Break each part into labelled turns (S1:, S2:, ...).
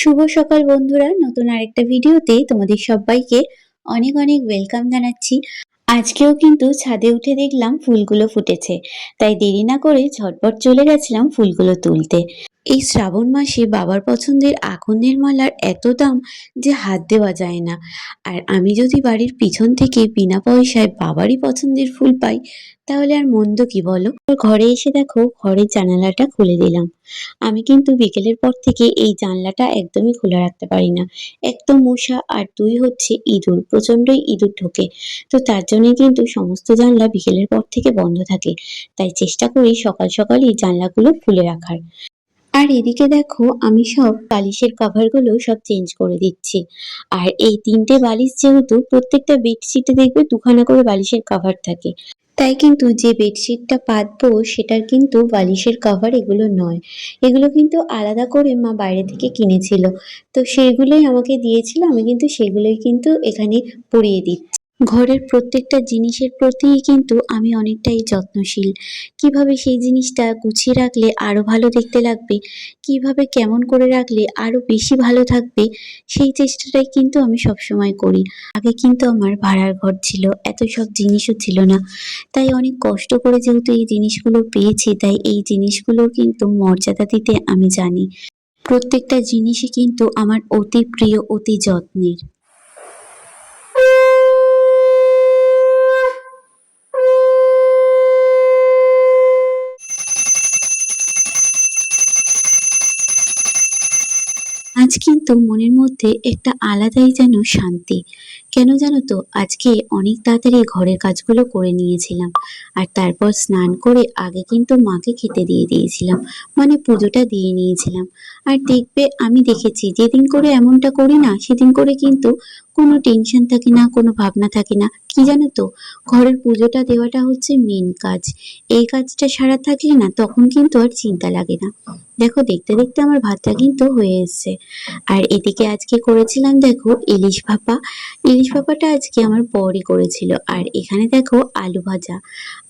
S1: শুভ সকাল বন্ধুরা। নতুন আরেকটা ভিডিওতে তোমাদের সবাইকে অনেক অনেক ওয়েলকাম জানাচ্ছি। আজকেও কিন্তু ছাদে উঠে দেখলাম ফুলগুলো ফুটেছে। তাই দেরি না করে ঝটপট চলে গেছিলাম ফুলগুলো তুলতে। এই শ্রাবণ মাসে বাবার পছন্দের আকন্দের মালার এত দাম যে হাত দেওয়া যায় না। আর আমি যদি বাড়ির পিছন থেকে বিনা পয়সায় বাবারই পছন্দের ফুল পাই, তাহলে আর মন্দ কি বলো? ঘরে এসে দেখো, ঘরের জানালাটা খুলে দিলাম। আমি কিন্তু বিকেলের পর থেকে এই জানলাটা একদমই খোলা রাখতে পারি না। এক তো মশা আর দুই হচ্ছে ইঁদুর প্রচণ্ডই ইঁদুর ঢোকে। তো তার জন্য কিন্তু সমস্ত জানলা বিকেলের পর থেকে বন্ধ থাকে। তাই চেষ্টা করি সকাল সকালই জানলাগুলো খুলে রাখার। আর এদিকে দেখো, আমি সব বালিশের কভারগুলো সব চেঞ্জ করে দিচ্ছি। আর এই তিনটে বালিশ যেহেতু প্রত্যেকটা বেডশিটে দেখবে দুখানা করে বালিশের কভার থাকে। তাই কিন্তু যে বেডশিটটা পাতবো, সেটার কিন্তু বালিশের কভার এগুলো নয়। এগুলো কিন্তু আলাদা করে মা বাইরে থেকে কিনেছিল। তো সেগুলোই আমাকে দিয়েছিল, আমি কিন্তু সেগুলোই কিন্তু এখানে পরিয়ে দিচ্ছি। ঘরের প্রত্যেকটা জিনিসের প্রতিই কিন্তু আমি অনেকটাই যত্নশীল। কীভাবে সেই জিনিসটা গুছিয়ে রাখলে আরও ভালো দেখতে লাগবে? কীভাবে কেমন করে রাখলে আরও বেশি ভালো থাকবে? সেই চেষ্টাটাই কিন্তু আমি সবসময় করি। আগে কিন্তু আমার ভাড়ার ঘর ছিল, এত সব জিনিসও ছিল না। তাই অনেক কষ্ট করে যেহেতু এই জিনিসগুলো পেয়েছি, তাই এই জিনিসগুলোর কিন্তু মর্যাদা দিতে আমি জানি। প্রত্যেকটা জিনিসই কিন্তু আমার অতি প্রিয়, অতি যত্নের। আজ কিন্তু মনের মধ্যে একটা আলাদাই যেন শান্তি। কেন জানো তো, আজকে অনেক তাড়াতাড়ি ঘরের কাজগুলো করে নিয়েছিলাম। আর তারপর স্নান করে আগে কিন্তু মাকে খেতে দিয়ে দিয়েছিলাম। মানে পুজোটা দিয়ে নিয়েছিলাম। আর দেখবে, আমি দেখেছি যেদিন করে এমনটা করি না, সেদিন করে কিন্তু কোনো টেনশন থাকে না, কোনো ভাবনা থাকে না। কি জানো তো, ঘরের পুজোটা দেওয়াটা হচ্ছে মেন কাজ। এই কাজটা সারা থাকলে না, তখন কিন্তু আর চিন্তা লাগে না। দেখো, দেখতে দেখতে আমার ভাতটা কিন্তু হয়ে এসছে। আর এদিকে আজকে করেছিলাম দেখো ইলিশ ভাপা। ইলিশ ভাপাটা আজকে আমার বরই করেছিল। আর এখানে দেখো আলু ভাজা।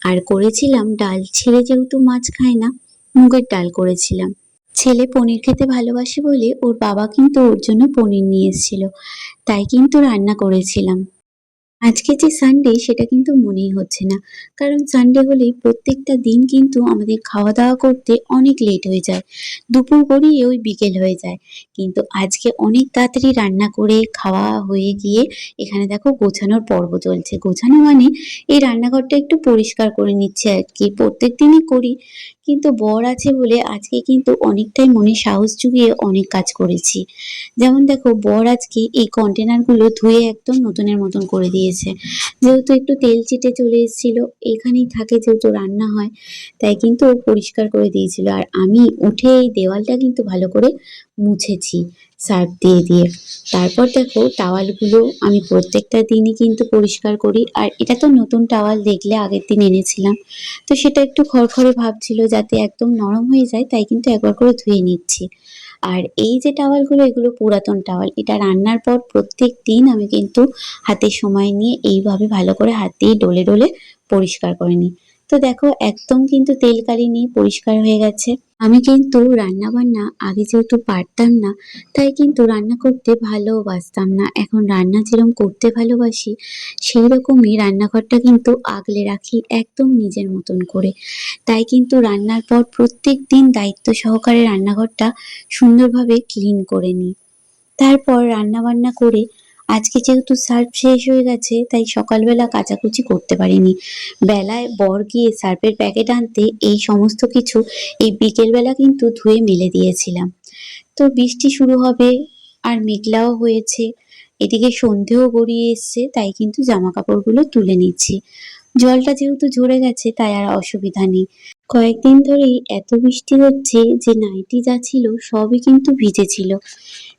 S1: আর করেছিলাম ডাল। ছেলে যেহেতু মাছ খায় না, মুগের ডাল করেছিলাম। ছেলে পনির খেতে ভালোবাসে বলে ওর বাবা কিন্তু ওর জন্য পনির নিয়ে এসেছিল। তাই কিন্তু রান্না করেছিলাম। আজকে যে সানডে সেটা কিন্তু মনেই হচ্ছে না। কারণ সানডে হলেই প্রত্যেকটা দিন কিন্তু আমাদের খাওয়া দাওয়া করতে অনেক লেট হয়ে যায়। দুপুর গড়িয়ে ওই বিকেল হয়ে যায়। কিন্তু আজকে অনেক তাড়াতাড়ি রান্না করে খাওয়া হয়ে গিয়ে এখানে দেখো গোছানোর পর্ব চলছে। গোছানো মানে এই রান্নাঘরটা একটু পরিষ্কার করে নিচ্ছে আর কি। প্রত্যেক দিনই করি। কিন্তু বর আছে বলে আজকে কিন্তু অনেকটাই মনে সাহস জুগিয়ে অনেক কাজ করেছি। যেমন দেখো, বর আজকে এই কন্টেনারগুলো ধুয়ে একদম নতুনের মতন করে দিয়েছে। যেহেতু একটু তেল চিটে চলে এসেছিল, এখানেই থাকে যেহেতু রান্না হয়, তাই কিন্তু ও পরিষ্কার করে দিয়েছিল। আর আমি উঠে এই দেওয়ালটা কিন্তু ভালো করে মুছেছি। সার্ফ দিয়ে দিয়ে। তারপর দেখো টাওয়ালগুলো আমি প্রত্যেকটা দিনই কিন্তু পরিষ্কার করি। আর এটা তো নতুন টাওয়াল দেখলে আগের দিন এনেছিলাম। তো সেটা একটু খড়খড়ে ভাব ছিল যাতে একদম নরম হয়ে যায়, তাই কিন্তু একবার করে ধুয়ে নিচ্ছি। আর এই যে টাওয়ালগুলো, এগুলো পুরাতন টাওয়াল। এটা রান্নার পর প্রত্যেক দিন আমি কিন্তু হাতে সময় নিয়ে এইভাবে ভালো করে হাত দিয়ে ডলে ডলে পরিষ্কার করে নিই। তো দেখো, একদম কিন্তু তেল কালি নেই, পরিষ্কার হয়ে গেছে। আমি কিন্তু রান্না বান্না আগে যেহেতু পারতাম না, তাই কিন্তু রান্না করতে ভালোবাসতাম না। এখন রান্না যেরকম করতে ভালোবাসি, সেই রকমই রান্নাঘরটা কিন্তু আগলে রাখি একদম নিজের মতন করে। তাই কিন্তু রান্নার পর প্রত্যেক দিন দায়িত্ব সহকারে রান্নাঘরটা সুন্দরভাবে ক্লিন করে নিই। তারপর রান্না বান্না করে আজকে যেহেতু সার্ফ শেষ হয়ে গেছে, তাই সকালবেলা কাচাকুচি করতে পারিনি। বেলায় বর গিয়ে সার্ফের প্যাকেট আনতে এই সমস্ত কিছু এই বিকেলবেলা কিন্তু ধুয়ে মেলে দিয়েছিলাম। তো বৃষ্টি শুরু হবে আর মেঘলাও হয়েছে, এদিকে সন্ধেও গড়িয়ে এসছে, তাই কিন্তু জামা কাপড়গুলো তুলে নিচ্ছি। জলটা যেহেতু ঝরে গেছে, তাই আর অসুবিধা নেই। কয়েকদিন ধরেই এত বৃষ্টি হচ্ছে যে নাইটি যা ছিল সবই কিন্তু ভিজেছিল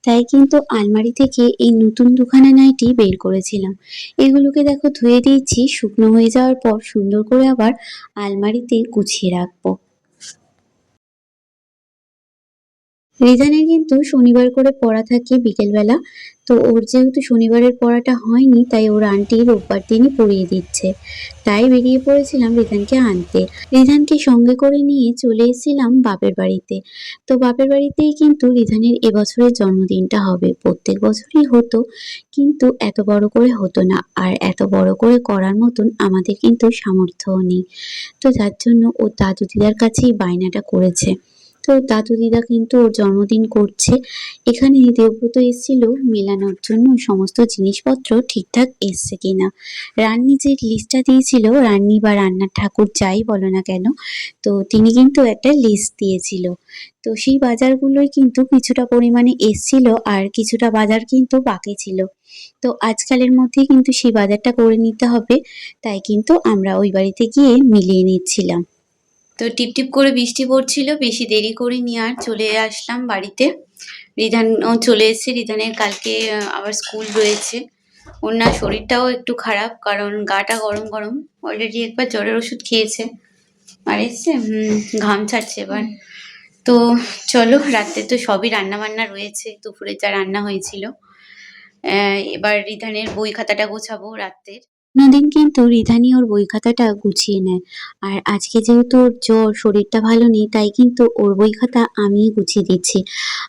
S1: তাই কিন্তু আলমারি থেকে এই নতুন দুখানা নাইটি বের করেছিলাম। এগুলোকে দেখো ধুয়ে দিয়েছি, শুকনো হয়ে যাওয়ার পর সুন্দর করে আবার আলমারিতে গুছিয়ে রাখব। রিধানের কিন্তু শনিবার করে পড়া থাকে বিকেলবেলা। তো ওর যেহেতু শনিবারের পড়াটা হয়নি, তাই ওর আন্টি রোববার দিনই পড়িয়ে দিচ্ছে। তাই বেরিয়ে পড়েছিলাম রিধানকে আনতে। রিধানকে সঙ্গে করে নিয়ে চলে এসেছিলাম বাপের বাড়িতে। তো বাপের বাড়িতেই কিন্তু রিধানের এবছরের জন্মদিনটা হবে। প্রত্যেক বছরই হতো, কিন্তু এত বড় করে হতো না। আর এত বড় করে করার মতন আমাদের কিন্তু সামর্থ্যও নেই। তো যার জন্য ও দাদু দিদার কাছেই বায়নাটা করেছে। তো দাদু দিদা কিন্তু ওর জন্মদিন করছে। এখানে দেবব্রত এসেছিল, মেলানোর জন্য সমস্ত জিনিসপত্র ঠিকঠাক এসছে কিনা। রান্নি যে লিস্টটা দিয়েছিল, রান্নি বা রান্নার ঠাকুর যাই বলো না কেন, তো তিনি কিন্তু একটা লিস্ট দিয়েছিল। তো সেই বাজারগুলোই কিন্তু কিছুটা পরিমাণে এসছিল আর কিছুটা বাজার কিন্তু বাকি ছিল। তো আজকালের মধ্যে কিন্তু সেই বাজারটা করে নিতে হবে, তাই কিন্তু আমরা ওই বাড়িতে গিয়ে মিলিয়ে নিচ্ছিলাম। তো টিপ টিপ করে বৃষ্টি পড়ছিল, বেশি দেরি করিনি আর চলে আসলাম বাড়িতে। রিধানও চলে এসেছে, রিধানের কালকে আবার স্কুল রয়েছে। ওর না শরীরটাও একটু খারাপ, কারণ গাটা গরম গরম। অলরেডি একবার জ্বরের ওষুধ খেয়েছে। আর এসছে ঘাম ছাড়ছে এবার। তো চলো, রাত্রে তো সবই রান্না বান্না রয়েছে, দুপুরে যা রান্না হয়েছিল। এবার রিধানের বই খাতাটা গোছাবো রাত্রের। দিন কিন্তু রিধানি ওর বই খাতাটা গুছিয়ে নেয়। আর আজকে যেহেতু ওর জ্বর, শরীরটা ভালো নেই, তাই কিন্তু ওর বই খাতা আমিই গুছিয়ে দিচ্ছি।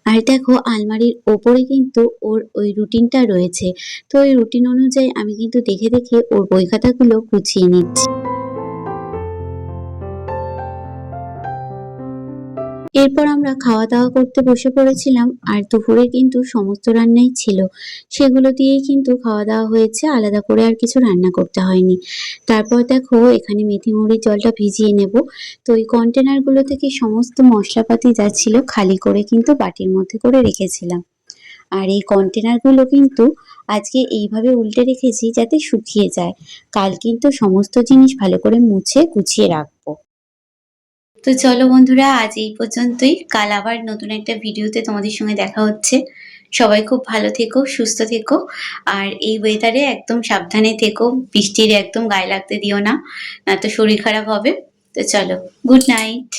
S1: আর দেখো, আলমারির ওপরে কিন্তু ওর ওই রুটিনটা রয়েছে। তো ওই রুটিন অনুযায়ী আমি কিন্তু দেখে দেখে ওর বই খাতাগুলো গুছিয়ে নিচ্ছি। এরপর আমরা খাওয়া দাওয়া করতে বসে পড়েছিলাম, আর দুপুরে কিন্তু সমস্ত রান্নাই ছিল। সেগুলো দিয়েই কিন্তু খাওয়া দাওয়া হয়েছে, আলাদা করে আর কিছু রান্না করতে হয়নি। তারপর দেখো, এখানে মেথি মুড়ির জলটা ভিজিয়ে নেব। তো ওই কন্টেনারগুলো থেকে সমস্ত মশলাপাতি যা ছিল খালি করে কিন্তু বাটির মধ্যে করে রেখেছিলাম। আর এই কন্টেনারগুলো কিন্তু আজকে এইভাবে উল্টে রেখেছি যাতে শুকিয়ে যায়। কাল কিন্তু সমস্ত জিনিস ভালো করে মুছে, গুছিয়ে রাখব। তো চলো বন্ধুরা, আজ এই পর্যন্তই। কাল আবার নতুন একটা ভিডিওতে তোমাদের সঙ্গে দেখা হচ্ছে। সবাই খুব ভালো থেকো, সুস্থ থেকো। আর এই ওয়েদারে একদম সাবধানে থেকো, বৃষ্টির একদম গায়ে লাগতে দিও না না তো শরীর খারাপ হবে। তো চলো গুড নাইট